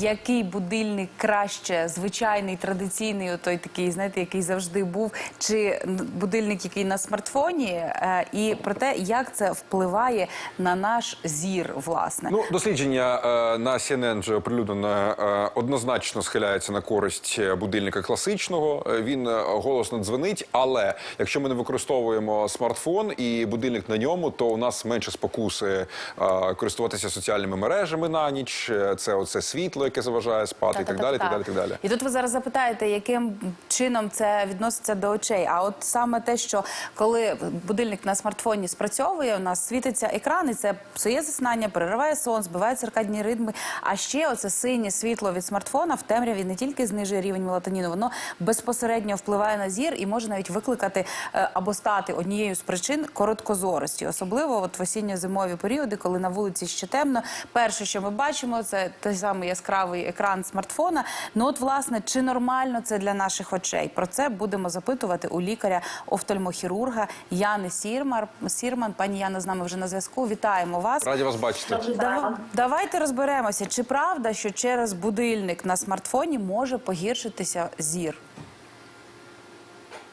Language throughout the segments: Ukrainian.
Який будильник краще, звичайний, традиційний, той такий, знаєте, який завжди був, чи будильник, який на смартфоні, е, і про те, як це впливає на наш зір, власне. Ну, дослідження е, на CNN вже оприлюднено е, однозначно схиляється на користь будильника класичного. Він голосно дзвонить, але якщо ми не використовуємо смартфон і будильник на ньому, то у нас менше спокуси користуватися соціальними мережами на ніч. Це оце світло, яке заважає спати, і так далі. Так далі, так далі. І тут ви зараз запитаєте, яким чином це відноситься до очей. А от саме те, що коли будильник на смартфоні спрацьовує, у нас світиться екран, і це псує заснання, перериває сон, збиває циркадні ритми. А ще оце синє світло від смартфона в темряві не тільки знижує рівень мелатоніну, воно безпосередньо впливає на зір і може навіть викликати е, або стати однією з причин короткозорості, особливо от в осінньо-зимові періоди, коли на вулиці ще темно. Перше, що ми бачимо, це той самий яскравий екран смартфона. Ну от власне, чи нормально це для наших очей? Про це будемо запитувати у лікаря-офтальмохірурга Яни Сірмар. Сірман. Пані Яна з нами вже на зв'язку. Вітаємо вас. Раді вас бачити. Дав- Давайте розберемося, чи правда, що через будильник на смартфоні може погіршитися зір?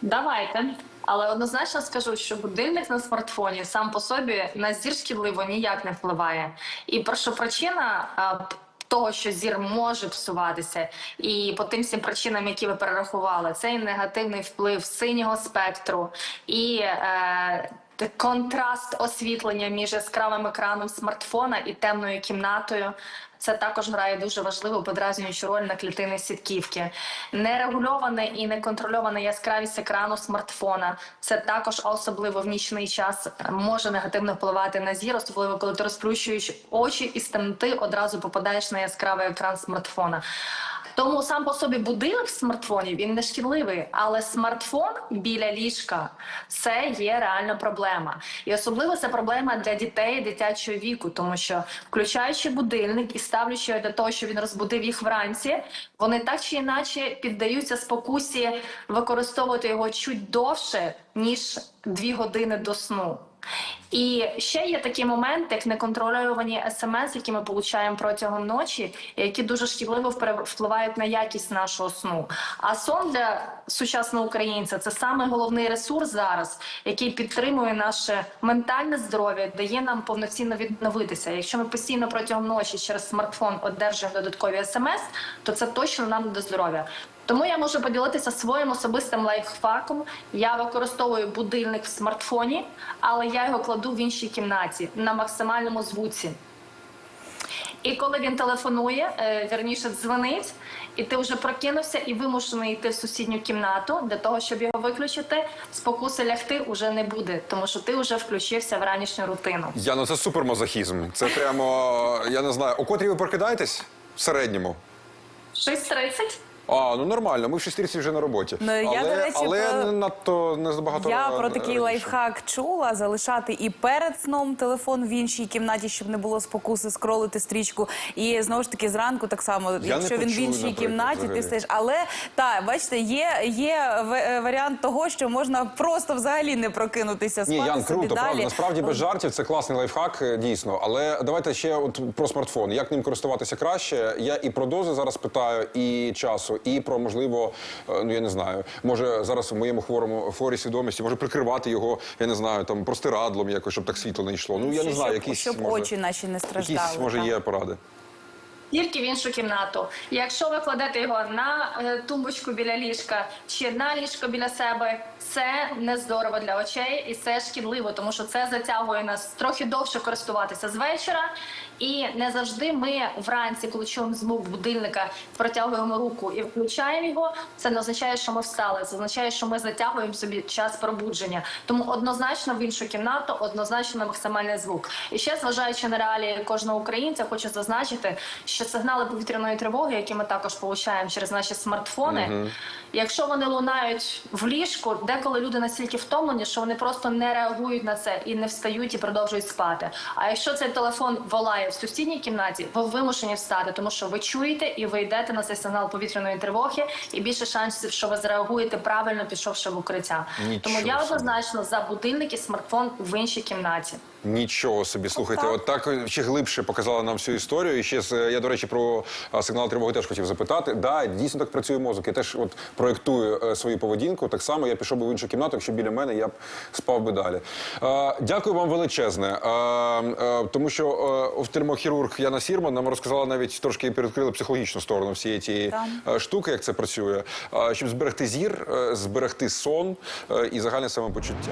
Давайте. Але однозначно скажу, що будильник на смартфоні сам по собі на зір шкідливо ніяк не впливає. І першопричина а, п- того, що зір може псуватися, і по тим всім причинам, які ви перерахували, це і негативний вплив синього спектру і. Е, Контраст освітлення між яскравим екраном смартфона і темною кімнатою. Це також грає дуже важливу подразнюючу роль на клітини сітківки. Нерегульована і неконтрольована яскравість екрану смартфона. Це також, особливо в нічний час, може негативно впливати на зір, особливо коли ти розплющуєш очі і з темноти одразу попадаєш на яскравий екран смартфона. Тому сам по собі будинок в смартфоні він не шкідливий, але смартфон біля ліжка це є реальна проблема. І особливо це проблема для дітей дитячого віку, тому що включаючи будильник і ставлячи його для того, щоб він розбудив їх вранці, вони так чи інакше піддаються спокусі використовувати його чуть довше ніж дві години до сну. І ще є такий момент, як неконтрольовані смс, які ми получаємо протягом ночі, які дуже шкідливо впливають на якість нашого сну. А сон для сучасного українця це саме головний ресурс зараз, який підтримує наше ментальне здоров'я, дає нам повноцінно відновитися. Якщо ми постійно протягом ночі через смартфон одержуємо додаткові смс, то це точно нам до здоров'я. Тому я можу поділитися своїм особистим лайфхаком. Я використовую будильник в смартфоні, але я його кладу в іншій кімнаті на максимальному звуці. І коли він телефонує, е, вірніше дзвонить, і ти вже прокинувся і вимушений йти в сусідню кімнату для того, щоб його виключити, спокуси лягти вже не буде, тому що ти вже включився в ранішню рутину. Я ну це супермазохізм. Це прямо я не знаю. У котрій ви прокидаєтесь в середньому? 6.30? А, ну нормально, ми в 6.30 вже на роботі. Ну, я, але до речі, але про- не надто не забагато. Я е, про такий раніше. лайфхак чула залишати і перед сном телефон в іншій кімнаті, щоб не було спокуси скролити стрічку. І знову ж таки зранку так само, якщо він в іншій наприклад, кімнаті, ти взагалі. стаєш. Але так, бачите, є, є в- е, варіант того, що можна просто взагалі не прокинутися спати Ні, Ян, собі круто, далі. правда. Насправді без жартів це класний лайфхак, е, дійсно. Але давайте ще от про смартфон. Як ним користуватися краще? Я і про дози зараз питаю, і часу, і про можливо, е, ну я не знаю, може зараз в моєму хворому форі свідомості може прикривати його, я не знаю, там простирадлом якось, щоб так світло не йшло. Ну я не знаю, якісь щоб може, очі наші не страждали. якісь може є поради. Тільки в іншу кімнату. Якщо ви кладете його на е, тумбочку біля ліжка чи на ліжко біля себе, це не здорово для очей і це шкідливо, тому що це затягує нас трохи довше користуватися з вечора. І не завжди ми вранці, коли чуємо звук будильника, протягуємо руку і включаємо його. Це не означає, що ми встали. Це означає, що ми затягуємо собі час пробудження. Тому однозначно в іншу кімнату, однозначно на максимальний звук. І ще зважаючи на реалії кожного українця, хочу зазначити, що що сигнали повітряної тривоги, які ми також получаємо через наші смартфони, якщо вони лунають в ліжку, деколи люди настільки втомлені, що вони просто не реагують на це і не встають і продовжують спати. А якщо цей телефон волає в сусідній кімнаті, ви вимушені встати, тому що ви чуєте і ви йдете на цей сигнал повітряної тривоги, і більше шансів, що ви зреагуєте правильно, пішовши в укриття. Нічого Тому я однозначно за будильник і смартфон в іншій кімнаті. Нічого собі, слухайте, от так ще глибше показала нам всю історію. І ще з- я, до речі, про сигнал тривоги теж хотів запитати. Да, дійсно так працює мозок. Я теж от проєктую е, свою поведінку. Так само я пішов би в іншу кімнату, якщо біля мене я б спав би далі. Е, дякую вам величезне. Е, е, тому що е, офтальмохірург Яна Сірман нам розказала навіть трошки передкрили психологічну сторону всієї тієї Так. е, штуки, як це працює, Е, щоб зберегти зір, е, зберегти сон е, і загальне самопочуття.